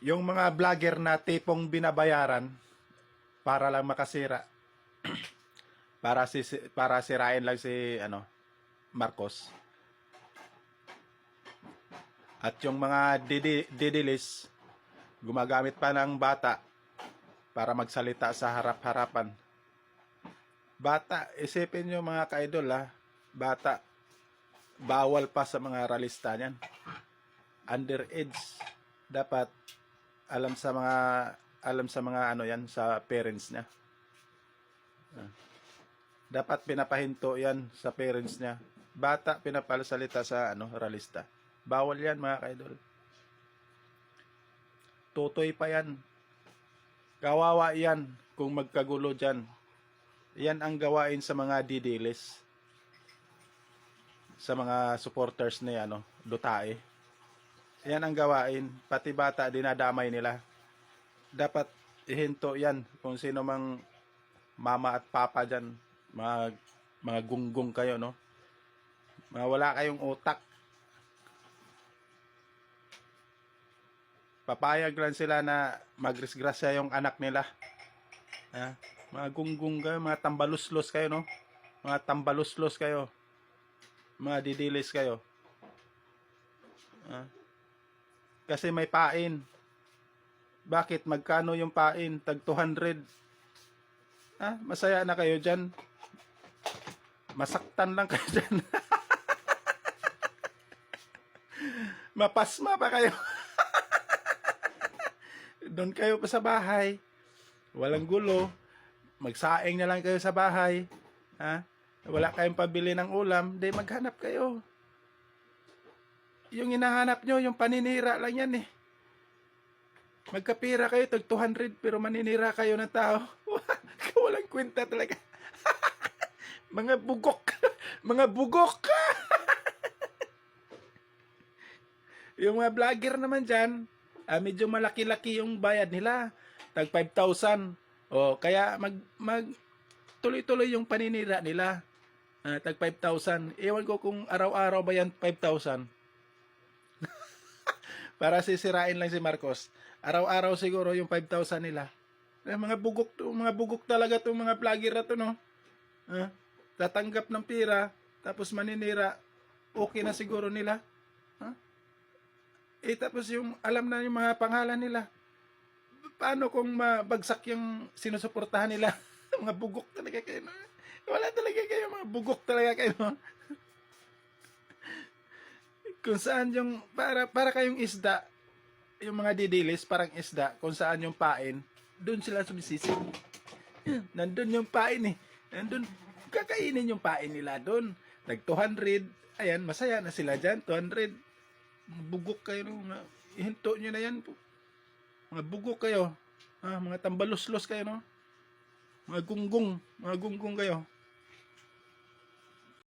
yung mga vlogger na tipong binabayaran para lang makasira. para si para sirain lang si ano Marcos. At yung mga didi, didilis gumagamit pa ng bata para magsalita sa harap-harapan. Bata, isipin nyo mga ka-idol ha, bata, bawal pa sa mga ralista niyan. Underage, dapat alam sa mga alam sa mga ano yan sa parents niya. Dapat pinapahinto yan sa parents niya. Bata pinapalasalita sa ano ralista. Bawal yan mga kaidol. Tutoy pa yan. Kawawa yan kung magkagulo dyan. Yan ang gawain sa mga didilis. Sa mga supporters ni ano, Dutae. Yan ang gawain. Pati bata dinadamay nila. Dapat ihinto yan kung sino mang mama at papa dyan. Mga, mga gunggong kayo, no? Mga wala kayong utak. Papayag lang sila na magrisgrasya yung anak nila. Ha? Mga gunggong kayo, mga tambaluslos kayo, no? Mga tambaluslos kayo. Mga didilis kayo. Ha? Kasi may pain. Bakit? Magkano yung pain? Tag 200. Ha? Masaya na kayo dyan. Masaktan lang kayo dyan. Mapasma pa kayo. Doon kayo pa sa bahay. Walang gulo. Magsaing na lang kayo sa bahay. Ha? Wala kayong pabili ng ulam. Di maghanap kayo. Yung hinahanap nyo, yung paninira lang yan eh. Magkapira kayo, tag 200, pero maninira kayo ng tao. Walang kwenta talaga. mga bugok. mga bugok. yung mga vlogger naman dyan, ah, medyo malaki-laki yung bayad nila. Tag 5,000. O, kaya mag, mag tuloy-tuloy yung paninira nila. Ah, tag 5,000. Ewan ko kung araw-araw ba yan 5,000. Para sisirain lang si Marcos. Araw-araw siguro yung 5,000 nila. Eh, mga bugok to, mga bugok talaga to mga vlogger na to, no? Ah, tatanggap ng pira, tapos maninira, okay na siguro nila. Ha? Eh, tapos yung, alam na yung mga pangalan nila. Paano kung mabagsak yung sinusuportahan nila? mga bugok talaga kayo, no? Wala talaga kayo, mga bugok talaga kayo, no? Kung saan yung para para kayong isda yung mga didilis parang isda kung saan yung pain doon sila sumisisi. Nandun yung pain eh. Nandun kakainin yung pain nila doon nag 200 ayan masaya na sila dyan 200 bugok kayo no? mga ihinto nyo na yan po. Mga bugok kayo. Ah, mga tambaluslos kayo no? Mga gunggong mga gunggong kayo